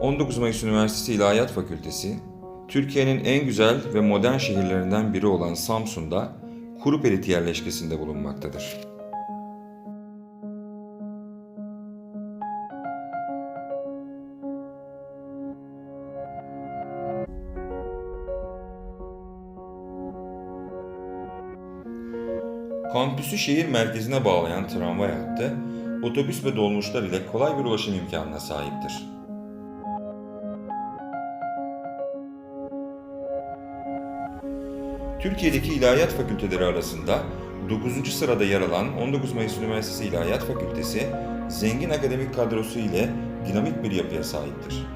19 Mayıs Üniversitesi İlahiyat Fakültesi, Türkiye'nin en güzel ve modern şehirlerinden biri olan Samsun'da Kurupelit yerleşkesinde bulunmaktadır. Kampüsü şehir merkezine bağlayan tramvay hattı, otobüs ve dolmuşlar ile kolay bir ulaşım imkanına sahiptir. Türkiye'deki ilahiyat fakülteleri arasında 9. sırada yer alan 19 Mayıs Üniversitesi İlahiyat Fakültesi, zengin akademik kadrosu ile dinamik bir yapıya sahiptir.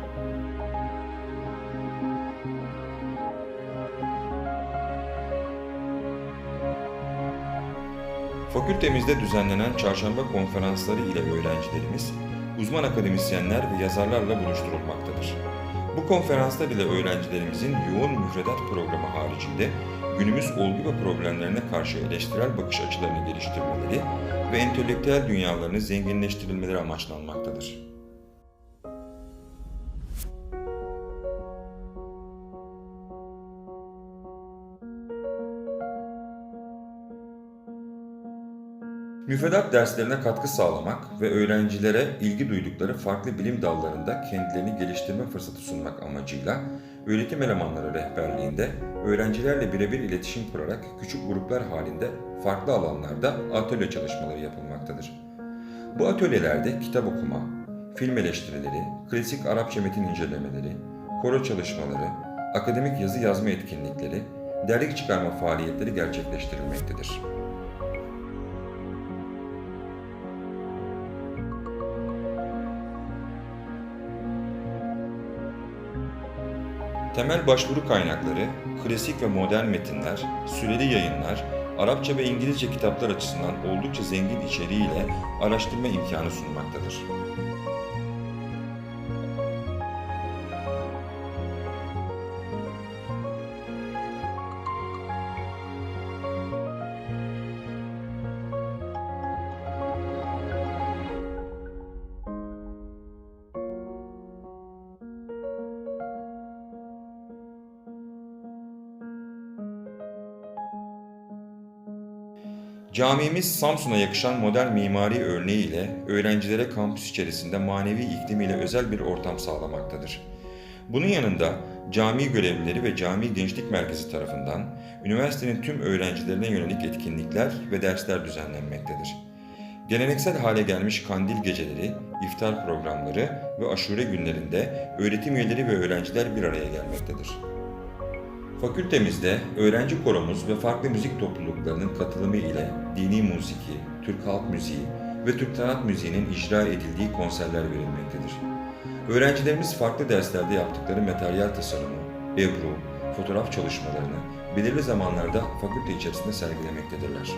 Fakültemizde düzenlenen çarşamba konferansları ile öğrencilerimiz, uzman akademisyenler ve yazarlarla buluşturulmaktadır. Bu konferanslar ile öğrencilerimizin yoğun müfredat programı haricinde günümüz olgu ve problemlerine karşı eleştirel bakış açılarını geliştirmeleri ve entelektüel dünyalarını zenginleştirilmeleri amaçlanmaktadır. Müfredat derslerine katkı sağlamak ve öğrencilere ilgi duydukları farklı bilim dallarında kendilerini geliştirme fırsatı sunmak amacıyla öğretim elemanları rehberliğinde öğrencilerle birebir iletişim kurarak küçük gruplar halinde farklı alanlarda atölye çalışmaları yapılmaktadır. Bu atölyelerde kitap okuma, film eleştirileri, klasik Arapça metin incelemeleri, koro çalışmaları, akademik yazı yazma etkinlikleri, dergi çıkarma faaliyetleri gerçekleştirilmektedir. Temel başvuru kaynakları, klasik ve modern metinler, süreli yayınlar, Arapça ve İngilizce kitaplar açısından oldukça zengin içeriğiyle araştırma imkanı sunmaktadır. Camimiz Samsun'a yakışan modern mimari örneğiyle öğrencilere kampüs içerisinde manevi iklimiyle özel bir ortam sağlamaktadır. Bunun yanında cami görevlileri ve cami gençlik merkezi tarafından üniversitenin tüm öğrencilerine yönelik etkinlikler ve dersler düzenlenmektedir. Geleneksel hale gelmiş kandil geceleri, iftar programları ve aşure günlerinde öğretim üyeleri ve öğrenciler bir araya gelmektedir. Fakültemizde öğrenci koromuz ve farklı müzik topluluklarının katılımı ile dini musiki, Türk halk müziği ve Türk sanat müziğinin icra edildiği konserler verilmektedir. Öğrencilerimiz farklı derslerde yaptıkları materyal tasarımı, ebru, fotoğraf çalışmalarını belirli zamanlarda fakülte içerisinde sergilemektedirler.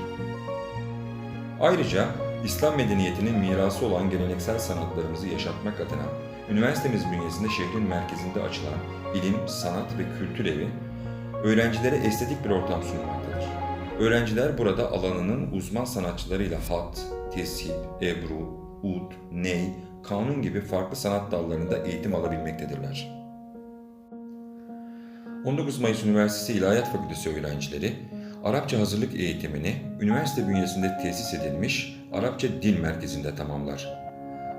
Ayrıca İslam medeniyetinin mirası olan geleneksel sanatlarımızı yaşatmak adına üniversitemiz bünyesinde şehrin merkezinde açılan ilim, sanat ve kültür evi öğrencilere estetik bir ortam sunmaktadır. Öğrenciler burada alanının uzman sanatçılarıyla hat, tesip, ebru, ud, ney, kanun gibi farklı sanat dallarında eğitim alabilmektedirler. 19 Mayıs Üniversitesi İlahiyat Fakültesi öğrencileri, Arapça hazırlık eğitimini üniversite bünyesinde tesis edilmiş Arapça Dil Merkezi'nde tamamlar.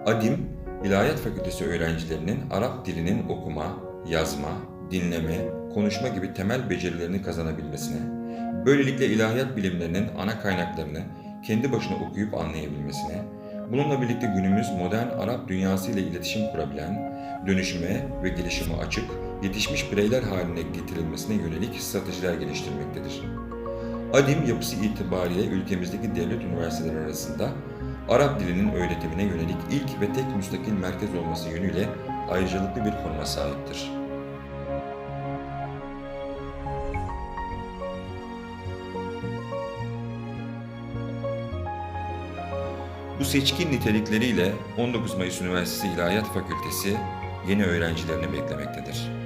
ADİM, İlahiyat Fakültesi öğrencilerinin Arap dilinin okuma, yazma, dinleme, konuşma gibi temel becerilerini kazanabilmesine, böylelikle ilahiyat bilimlerinin ana kaynaklarını kendi başına okuyup anlayabilmesine, bununla birlikte günümüz modern Arap dünyası ile iletişim kurabilen, dönüşüme ve gelişime açık, yetişmiş bireyler haline getirilmesine yönelik stratejiler geliştirmektedir. ADİM yapısı itibariyle ülkemizdeki devlet üniversiteleri arasında Arap dilinin öğretimine yönelik ilk ve tek müstakil merkez olması yönüyle ayrıcalıklı bir konuma sahiptir. Bu seçkin nitelikleriyle 19 Mayıs Üniversitesi İlahiyat Fakültesi yeni öğrencilerini beklemektedir.